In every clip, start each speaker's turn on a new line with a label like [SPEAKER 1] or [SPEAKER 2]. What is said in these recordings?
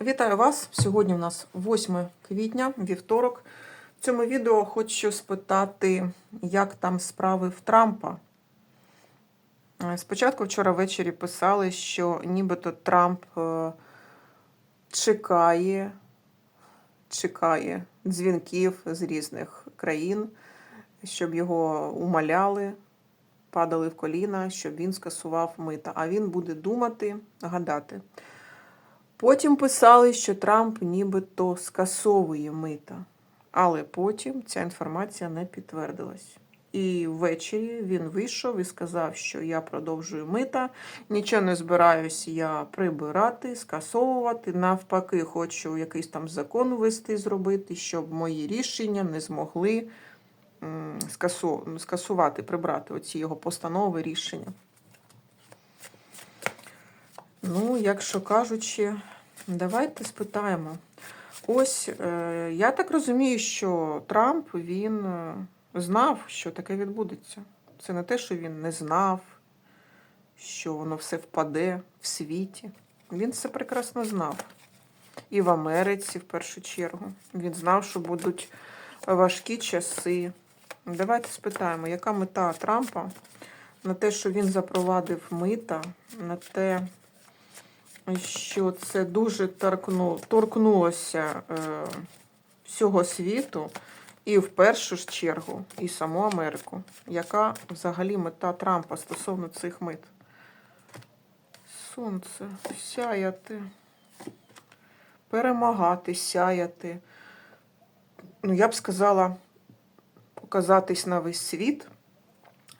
[SPEAKER 1] Вітаю вас! Сьогодні у нас 8 квітня, вівторок. В цьому відео хочу спитати, як там справи в Трампа. Е, Спочатку вчора ввечері писали, що нібито Трамп е, чекає, чекає дзвінків з різних країн, щоб його умоляли, падали в коліна, щоб він скасував мита. А він буде думати, гадати. Потім писали, що Трамп нібито скасовує мита, але потім ця інформація не підтвердилась. І ввечері він вийшов і сказав, що я продовжую мита, нічого не збираюсь я прибирати, скасовувати. Навпаки, хочу якийсь там закон ввести, зробити, щоб мої рішення не змогли скасу- скасувати, прибрати оці його постанови, рішення. Ну, якщо кажучи, давайте спитаємо. Ось е, я так розумію, що Трамп він е, знав, що таке відбудеться. Це не те, що він не знав, що воно все впаде в світі. Він це прекрасно знав. І в Америці, в першу чергу. Він знав, що будуть важкі часи. Давайте спитаємо, яка мета Трампа на те, що він запровадив мита, на те, що це дуже торкну, торкнулося е, всього світу, і в першу ж чергу і саму Америку. Яка взагалі мета Трампа стосовно цих мит? Сонце, сяяти, перемагати, сяяти. Ну, я б сказала, показатись на весь світ,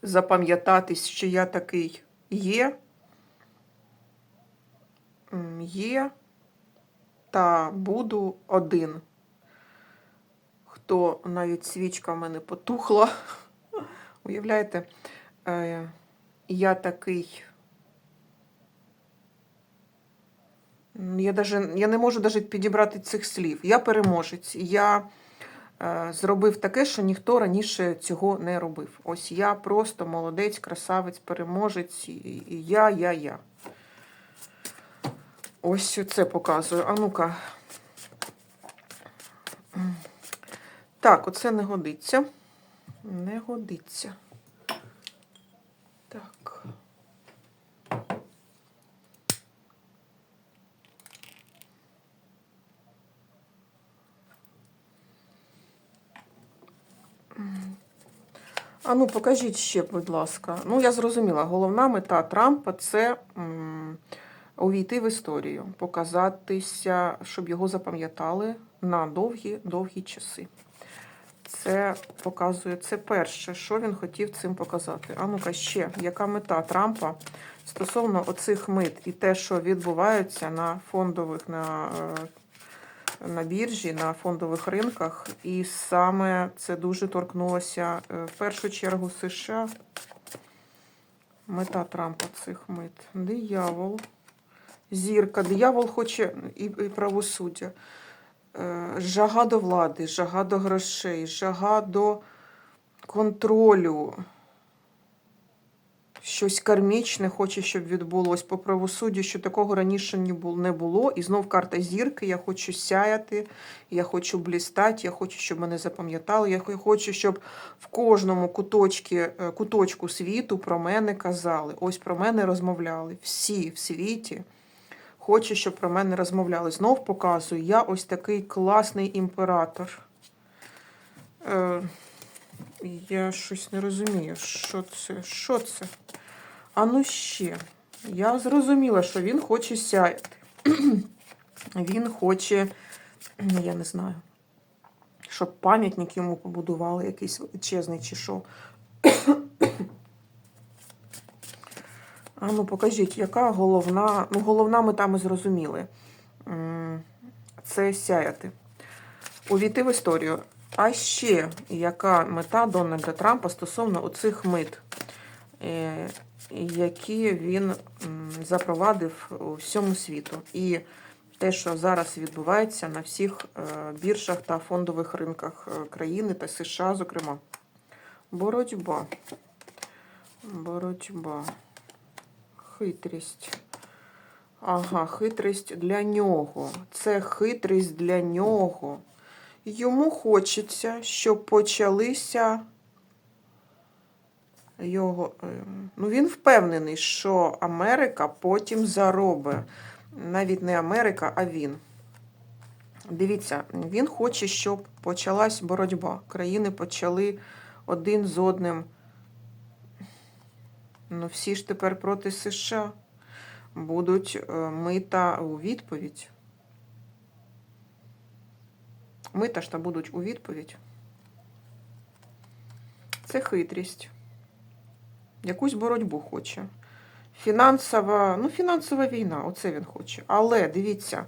[SPEAKER 1] запам'ятатись, що я такий є. Є та буду один. Хто навіть свічка в мене потухла. Уявляєте, е, я такий. Я, даже, я не можу навіть підібрати цих слів. Я переможець. Я е, зробив таке, що ніхто раніше цього не робив. Ось я просто молодець, красавець, переможець. Я, я, я. Ось це показую. А ну-ка. Так, оце не годиться. Не годиться. Так. А ну, покажіть ще, будь ласка. Ну, я зрозуміла, головна мета Трампа це. Увійти в історію, показатися, щоб його запам'ятали на довгі-довгі часи. Це показує це перше, що він хотів цим показати. А ну-ка ще, яка мета Трампа стосовно оцих мит і те, що відбувається на фондових, на, е, на біржі, на фондових ринках, і саме це дуже торкнулося е, в першу чергу США. Мета Трампа цих мит. Диявол. Зірка, диявол хоче і, правосуддя. Е, Жага до влади, жага до грошей, жага до контролю. Щось кармічне хоче, щоб відбулось по правосуддю, що такого раніше не було. І знов карта зірки. Я хочу сяяти, я хочу блістати, я хочу, щоб мене запам'ятали. Я хочу, щоб в кожному куточці, е, куточку світу про мене казали. Ось про мене розмовляли. Всі в світі. Хочу, щоб про мене розмовляли. Знов показую, я ось такий класний імператор. Е, я щось не розумію, що це? Що це? А ну ще. Я зрозуміла, що він хоче сяяти. він хоче, я не знаю, щоб пам'ятник йому побудували, якийсь величезний чи що. А ну покажіть, яка головна, ну головна мета ми зрозуміли. Це сяяти. Увійти в історію. А ще яка мета Дональда Трампа стосовно оцих мит, е, які він запровадив у всьому світу. І те, що зараз відбувається на всіх е, біржах та фондових ринках е, країни та США, зокрема. Боротьба. Боротьба хитрість. Ага, хитрість для нього. Це хитрість для нього. Йому хочеться, щоб почалися його. е, Ну, він впевнений, що Америка потім заробить. Навіть не Америка, а він. Дивіться, він хоче, щоб почалась боротьба. Країни почали один з одним. Ну, всі ж тепер проти США. Будуть е, мита у відповідь. Мита ж та будуть у відповідь. Це хитрість. Якусь боротьбу хоче. Фінансова, ну, фінансова війна, оце він хоче. Але дивіться,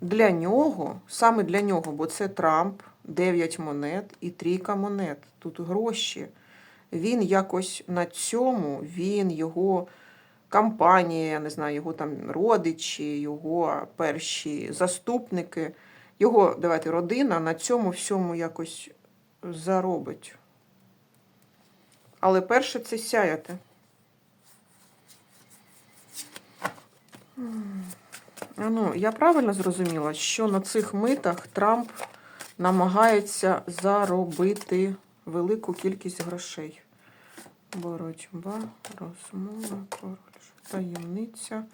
[SPEAKER 1] для нього, саме для нього, бо це Трамп, 9 монет і трійка монет. Тут гроші. Він якось на цьому, він, його компанія, я не знаю, його там родичі, його перші заступники, його, давайте, родина на цьому всьому якось заробить. Але перше це сяяти. Ну, я правильно зрозуміла, що на цих митах Трамп намагається заробити велику кількість грошей. Боротьба, розмова, король, таємниця,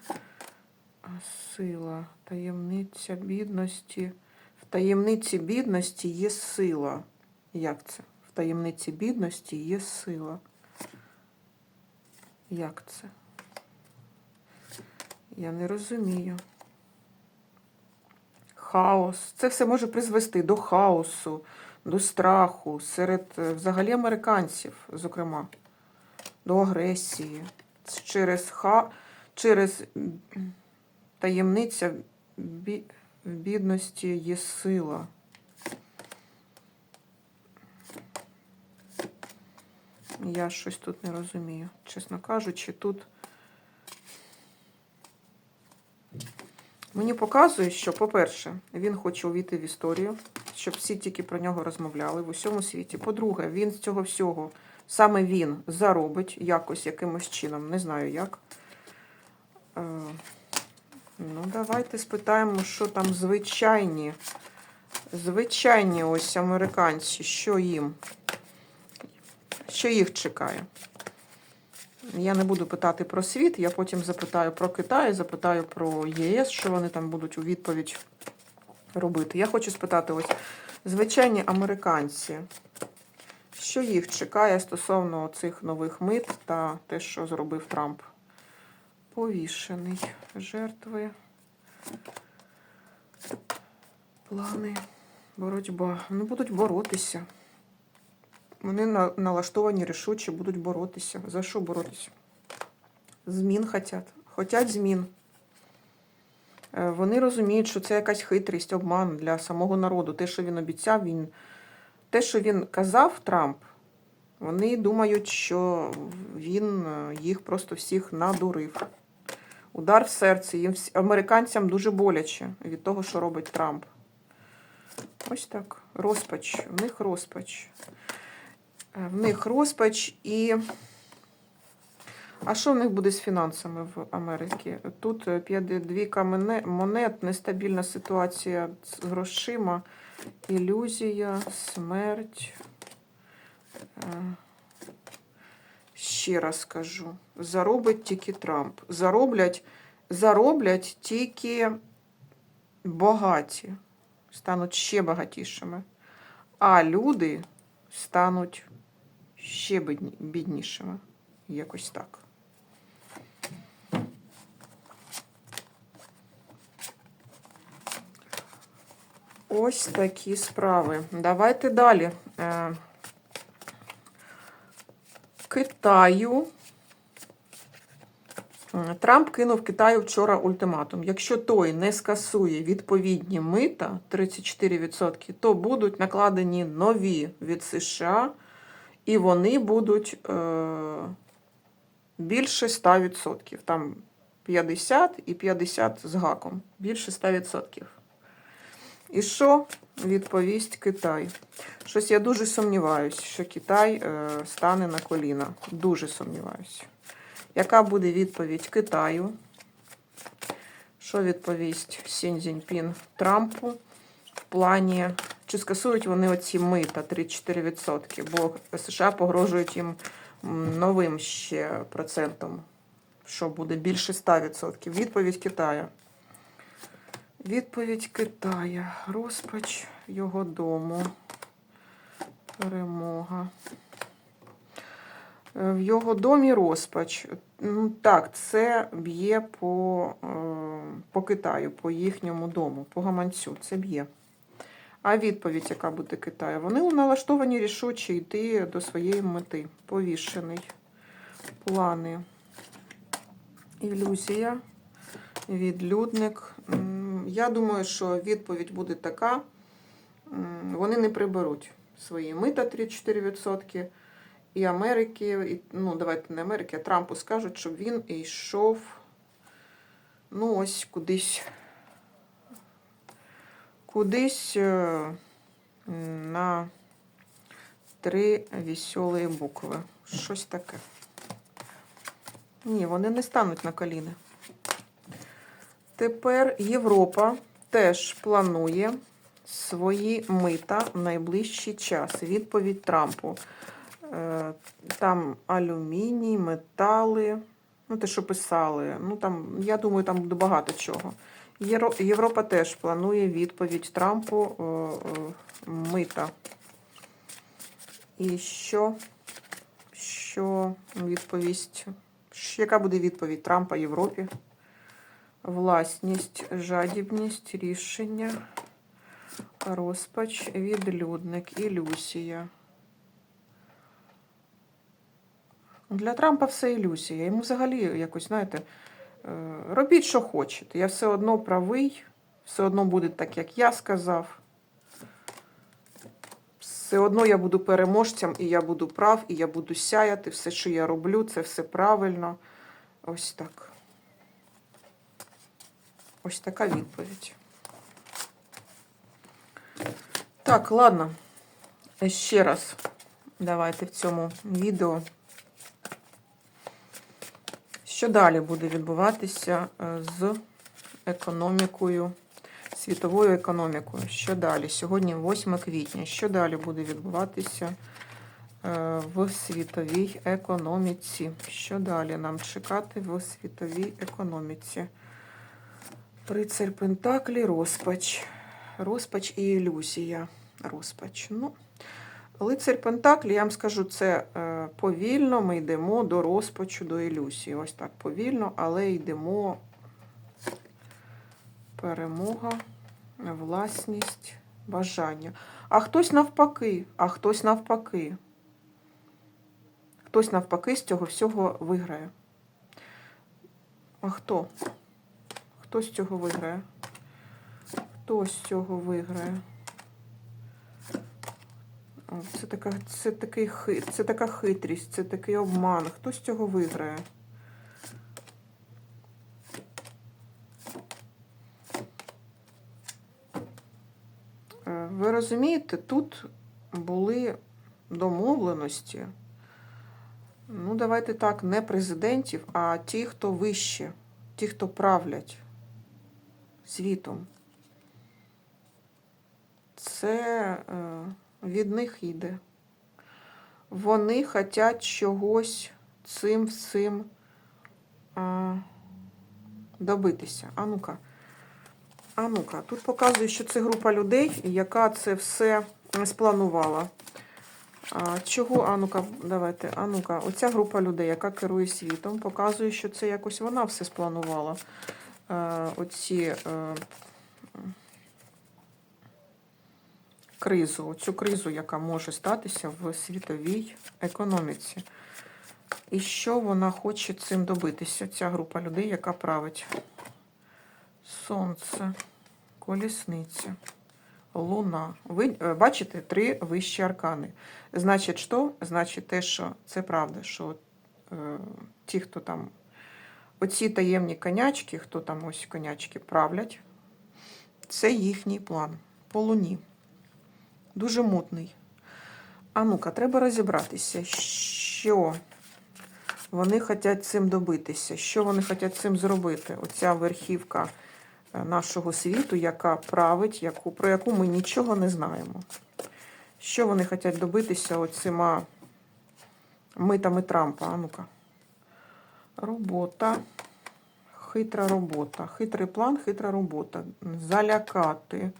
[SPEAKER 1] сила, таємниця бідності. В таємниці бідності є сила. Як це? В таємниці бідності є сила. Як це? Я не розумію. Хаос. Це все може призвести до хаосу, до страху серед е, взагалі американців, зокрема, до агресії. Через, ха... через таємниця в бідності є сила. Я щось тут не розумію. Чесно кажучи, тут. Мені показує, що, по-перше, він хоче увійти в історію, щоб всі тільки про нього розмовляли в усьому світі. По-друге, він з цього всього, саме він заробить якось, якимось чином, не знаю як. Е, Ну, давайте спитаємо, що там звичайні, звичайні ось американці, що їм, що їх чекає. Я не буду питати про світ, я потім запитаю про Китай, запитаю про ЄС, що вони там будуть у відповідь робити. Я хочу спитати, ось звичайні американці, що їх чекає стосовно цих нових мит та те, що зробив Трамп. Повішений. Жертви. Плани. Боротьба. Вони будуть боротися. Вони налаштовані рішуче, будуть боротися. За що боротися? Змін хотять. Хотять змін. Е, Вони розуміють, що це якась хитрість, обман для самого народу. Те, що він обіцяв, він... те, що він казав Трамп, вони думають, що він е, їх просто всіх надурив. Удар в серце. Їм американцям дуже боляче від того, що робить Трамп. Ось так. Розпач. В них розпач. Е, В них розпач і. А що в них буде з фінансами в Америці? Тут е, п'яти- двійка монет, нестабільна ситуація з грошима, ілюзія, смерть. Е, Ще раз скажу. Заробить тільки Трамп. Зароблять, зароблять тільки багаті. Стануть ще багатішими. А люди стануть ще біднішими. Якось так. Ось такі справи. Давайте далі. Е, Китаю. Е, Трамп кинув Китаю вчора ультиматум. Якщо той не скасує відповідні мита 34%, то будуть накладені нові від США, і вони будуть е, більше 100%. Там 50 і 50 з гаком. Більше 100%. І що відповість Китай? Щось я дуже сумніваюся, що Китай е, стане на коліна. Дуже сумніваюся. Яка буде відповідь Китаю? Що відповість Сінь Цзіньпін Трампу в плані, чи скасують вони оці мита 3-4%, бо США погрожують їм новим ще процентом, що буде більше 100%. Відповідь Китая. Відповідь Китая. Розпач його дому. Перемога. Е, В його домі розпач. Так, це б'є по, е, по Китаю, по їхньому дому, по гаманцю. Це б'є. А відповідь, яка буде Китаю? Вони налаштовані рішуче йти до своєї мети. Повішений. Плани. Ілюзія. Відлюдник. Я думаю, що відповідь буде така. Вони не приберуть свої мита 3-4%. І Америки, і, ну, давайте не Америки, а Трампу скажуть, щоб він йшов ну, ось кудись. Кудись е, на три веселі букви. Щось таке. Ні, вони не стануть на коліни. Тепер Європа теж планує свої мита в найближчий час. Відповідь Трампу. Е, Там алюміній, метали, ну те, що писали. Ну там, я думаю, там буде багато чого. Європа теж планує відповідь Трампу е, е, мита. І що? Що відповість? Яка буде відповідь Трампа Європі? Власність, жадібність, рішення, розпач, відлюдник, ілюзія. Для Трампа все ілюзія. Йому взагалі якось, знаєте, е, робіть, що хочете. Я все одно правий, все одно буде так, як я сказав. Все одно я буду переможцем, і я буду прав, і я буду сяяти. Все, що я роблю, це все правильно. Ось так. Ось така відповідь. Так, ладно. Ще раз давайте в цьому відео. Що далі буде відбуватися е, з економікою, світовою економікою? Що далі? Сьогодні 8 квітня. Що далі буде відбуватися е, в світовій економіці? Що далі нам чекати в світовій економіці? Рицарь Пентаклі, розпач. Розпач і ілюзія. Розпач. Ну, лицарь Пентаклі, я вам скажу, це е, повільно ми йдемо до розпачу, до ілюзії. Ось так повільно, але йдемо перемога, власність, бажання. А хтось навпаки, а хтось навпаки. Хтось навпаки з цього всього виграє. А хто? Хто з цього виграє? Хто з цього виграє? Це така, це, такий, це така хитрість, це такий обман. Хто з цього виграє? Е, Ви розумієте, тут були домовленості. Ну, давайте так, не президентів, а ті, хто вище, ті, хто правлять світом. Це е, від них йде. Вони хочуть чогось цим всім е, добитися. А ну-ка. А ну-ка, тут показує, що це група людей, яка це все спланувала. А, чого, а ну-ка, давайте, а ну-ка, оця група людей, яка керує світом, показує, що це якось вона все спланувала. Е, оці е, кризу, цю кризу, яка може статися в світовій економіці. І що вона хоче цим добитися, ця група людей, яка править? Сонце, колісниця, луна. Ви е, бачите три вищі аркани. Значить, що? Значить, те, що це правда, що е, ті, хто там, оці таємні конячки, хто там ось конячки правлять, це їхній план по луні. Дуже мутний. А ну-ка, треба розібратися, що вони хочуть цим добитися, що вони хочуть цим зробити. Оця верхівка е, нашого світу, яка править, яку, про яку ми нічого не знаємо. Що вони хочуть добитися оцима митами Трампа? А ну-ка. Робота. Хитра робота. Хитрий план, хитра робота. Залякати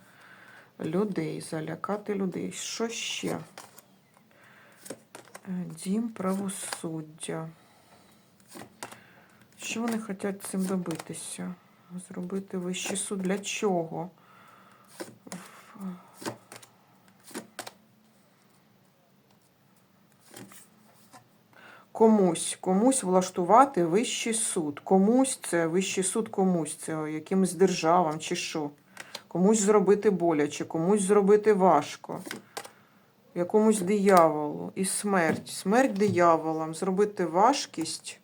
[SPEAKER 1] людей. Залякати людей. Що ще? Е, Дім правосуддя. Що вони хочуть цим добитися? Зробити вищий суд для чого? Комусь, комусь влаштувати вищий суд. Комусь це вищий суд комусь, це якимось державам чи що. Комусь зробити боляче, комусь зробити важко. Якомусь дияволу і смерть. Смерть дияволам. Зробити важкість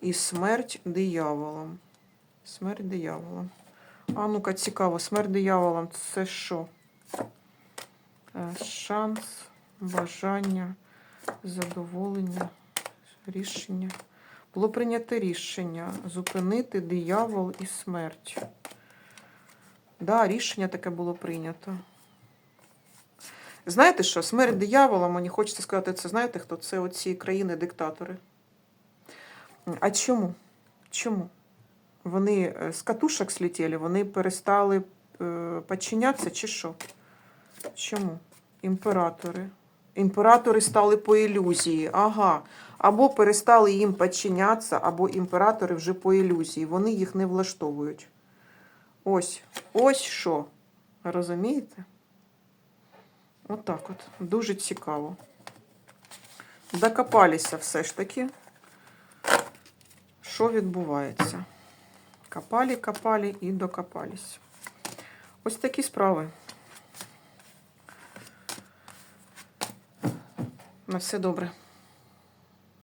[SPEAKER 1] і смерть дияволам. Смерть дияволам. А ну-ка, цікаво, смерть дияволам це що? Е, Шанс, бажання, задоволення, рішення. Було прийнято рішення зупинити диявол і смерть. Да, рішення таке було прийнято. Знаєте що, смерть диявола, мені хочеться сказати, це знаєте хто? Це оці країни-диктатори. А чому? Чому? Вони е, з катушок слетіли, вони перестали е, підчинятися чи що? Чому? Імператори. Імператори стали по ілюзії. Ага. Або перестали їм підчинятися, або імператори вже по ілюзії. Вони їх не влаштовують. Ось, ось що. Розумієте? Отак от, Дуже цікаво. Докопалися все ж таки. Що відбувається? Копали, копали і докопались. Ось такі справи. На все добре.